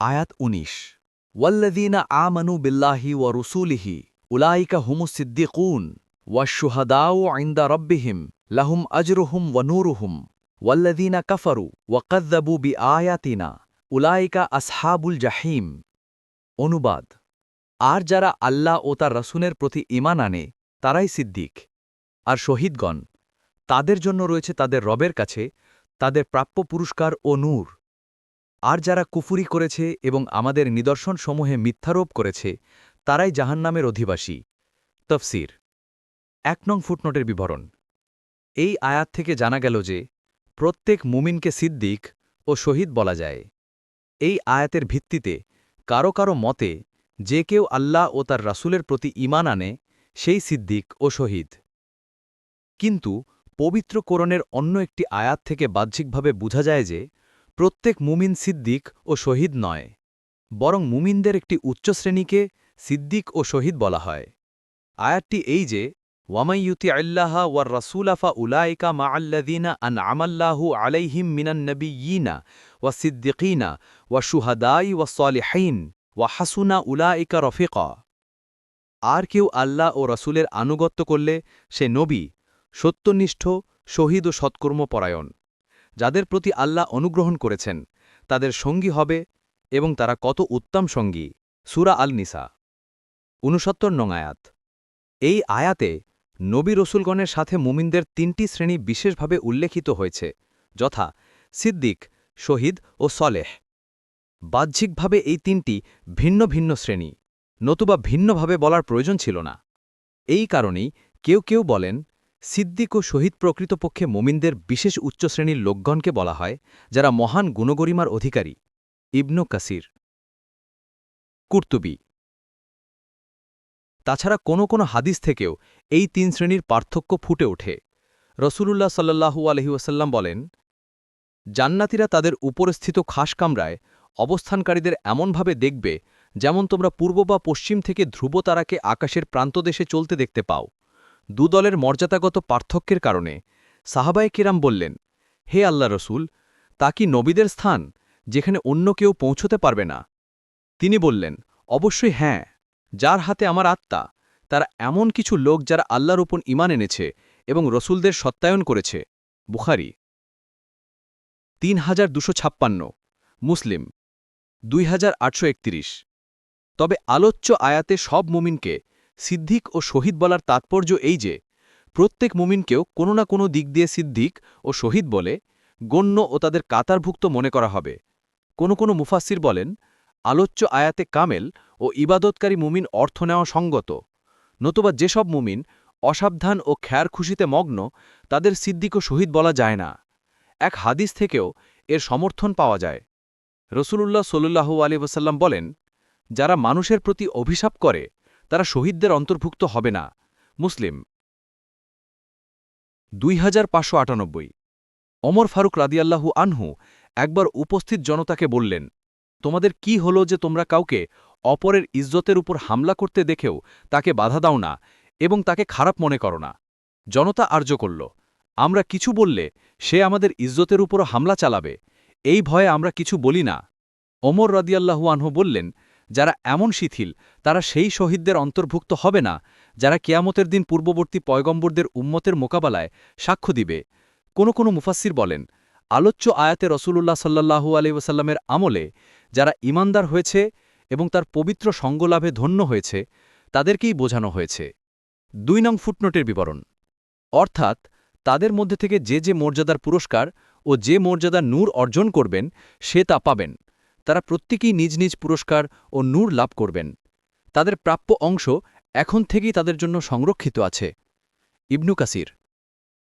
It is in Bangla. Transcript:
আয়াত উনিশ। ওয়াল্লাদিনা আমানু বিল্লাহি ওয়া রুসুলিহি, উলাইকা হুমুস সিদ্দিকুন ওয়াশুহাদাউ আইন্দা রব্বিহিম, লাহুম আজরুহুম ওয়া নূরুহুম। ওয়াল্লাদিনা কাফারু ওয়াকাদ্দাবু বি আয়াতিনা উলাইকা আসহাবুল জাহিম। অনুবাদ। আর যারা আল্লাহ ও তার রসুনের প্রতি ইমান আনে, তারাই সিদ্দিক। আর শহীদগণ, তাদের জন্য রয়েছে তাদের রবের কাছে তাদের প্রাপ্য পুরস্কার ও নূর। আর যারা কুফুরি করেছে এবং আমাদের নিদর্শনসমূহে মিথ্যারোপ করেছে, তারাই জাহান্নামের অধিবাসী। তফসির। এক নং ফুটনোটের বিবরণ। এই আয়াত থেকে জানা গেল যে, প্রত্যেক মুমিনকে সিদ্দিক ও শহীদ বলা যায়। এই আয়াতের ভিত্তিতে কারও কারও মতে, যে কেউ আল্লাহ ও তার রাসূলের প্রতি ঈমান আনে, সেই সিদ্দিক ও শহীদ। কিন্তু পবিত্র কোরণের অন্য একটি আয়াত থেকে বাহ্যিকভাবে বোঝা যায় যে প্রত্যেক মুমিন সিদ্দিক ও শহীদ নয়, বরং মুমিনদের একটি উচ্চ শ্রেণীকে সিদ্দিক ও শহীদ বলা হয়। আয়াতটি এই যে ওয়ামাইয়ুতি আল্লাহা ওয়ার রাসূলাফা উলাইকা মা আল্লাদিনা আন আনআমাল্লাহু আলাইহিম মিনান নাবিয়্যিনা ওয়া সিদ্দিকিনা ওয়া শুহাদাই ওয়া সলিহিন ওয়া হাসুনা উলাইকা রফিকা। আর কেউ আল্লাহ ও রসুলের আনুগত্য করলে সে নবী, সত্যনিষ্ঠ, শহীদ ও সৎকর্মপরায়ণ। যাদের প্রতি আল্লাহ অনুগ্রহণ করেছেন, তাদের সঙ্গী হবে এবং তারা কত উত্তম সঙ্গী। সুরা আল নিসা উনসত্তর নং আয়াত। এই আয়াতে নবী রসুলগণের সাথে মুমিনদের তিনটি শ্রেণি বিশেষভাবে উল্লেখিত হয়েছে, যথা সিদ্দিক, শহীদ ও সলেহ। বাহ্যিকভাবে এই তিনটি ভিন্ন ভিন্ন শ্রেণি, নতুবা ভিন্নভাবে বলার প্রয়োজন ছিল না। এই কারণেই কেউ কেউ বলেন সিদ্দিক ও শহীদ প্রকৃতপক্ষে মোমিনদের বিশেষ উচ্চ শ্রেণির লোকগণকে বলা হয়, যারা মহান গুণগরিমার অধিকারী। ইবনু কাসির। কুর্তুবি। তাছাড়া কোনো কোনো হাদিস থেকেও এই তিন শ্রেণির পার্থক্য ফুটে ওঠে। রসুলুল্লাহ সাল্লাহু আলহিউসাল্লাম বলেন, জান্নাতিরা তাদের উপরস্থিত খাস কামরায় অবস্থানকারীদের এমনভাবে দেখবে, যেমন তোমরা পূর্ব বা পশ্চিম থেকে ধ্রুবতারাকে আকাশের প্রান্তদেশে চলতে দেখতে পাও। দুদলের মর্যাদাগত পার্থক্যের কারণে সাহাবায় কিরাম বললেন, হে আল্লাহ রসুল, তা কি নবীদের স্থান যেখানে অন্য কেউ পৌঁছতে পারবে না? তিনি বললেন, অবশ্যই হ্যাঁ। যার হাতে আমার আত্মা, তারা এমন কিছু লোক যারা আল্লাহর উপর ইমান এনেছে এবং রসুলদের সত্যায়ন করেছে। বুখারি, তিন হাজার দুশো ছাপ্পান্ন। মুসলিম, দুই হাজার আটশো একত্রিশ। তবে আলোচ্য আয়াতে সব মুমিনকে সিদ্ধিক ও শহীদ বলার তাৎপর্য এই যে, প্রত্যেক মুমিনকেও কোনো না কোনো দিক দিয়ে সিদ্ধিক ও শহীদ বলে গণ্য ও তাদের কাতারভুক্ত মনে করা হবে। কোনো কোনো মুফাসির বলেন, আলোচ্য আয়াতে কামেল ও ইবাদতকারী মুমিন অর্থ নেওয়া সঙ্গত, নতুবা যেসব মুমিন অসাবধান ও খ্যার খুশিতে মগ্ন, তাদের সিদ্দিক ও শহীদ বলা যায় না। এক হাদিস থেকেও এর সমর্থন পাওয়া যায়। রসুলুল্লাহ সল্লু আলী ওসাল্লাম বলেন, যারা মানুষের প্রতি অভিশাপ করে তারা শহীদদের অন্তর্ভুক্ত হবে না। মুসলিম। দুই হাজার পাঁচশো আটানব্বই। অমর ফারুক রাদিয়াল্লাহু আনহু একবার উপস্থিত জনতাকে বললেন, তোমাদের কি হলো যে তোমরা কাউকে অপরের ইজ্জতের উপর হামলা করতে দেখেও তাকে বাধা দাও না এবং তাকে খারাপ মনে করো না? জনতা আর্য করল, আমরা কিছু বললে সে আমাদের ইজ্জতের উপরও হামলা চালাবে, এই ভয়ে আমরা কিছু বলি না। অমর রাদিয়াল্লাহু আনহু বললেন যারা এমন শিথিল, তারা সেই শহীদদের অন্তর্ভুক্ত হবে না, যারা কেয়ামতের দিন পূর্ববর্তী পয়গম্বরদের উম্মতের মোকাবেলায় সাক্ষ্য দিবে। কোনো কোনো মুফাসির বলেন, আলোচ্য আয়াতে রসুলুল্লাহ সাল্লাহু আলিউসাল্লামের আমলে যারা ইমানদার হয়েছে এবং তার পবিত্র সঙ্গলাভে ধন্য হয়েছে, তাদেরকেই বোঝানো হয়েছে। দুই নং ফুটনোটের বিবরণ, অর্থাৎ তাদের মধ্যে থেকে যে যে মর্যাদার পুরস্কার ও যে মর্যাদা নূর অর্জন করবেন, সে তা পাবেন। তারা প্রত্যেকেই নিজ নিজ পুরস্কার ও নূর লাভ করবেন। তাদের প্রাপ্য অংশ এখন থেকেই তাদের জন্য সংরক্ষিত আছে। ইবনু কাসির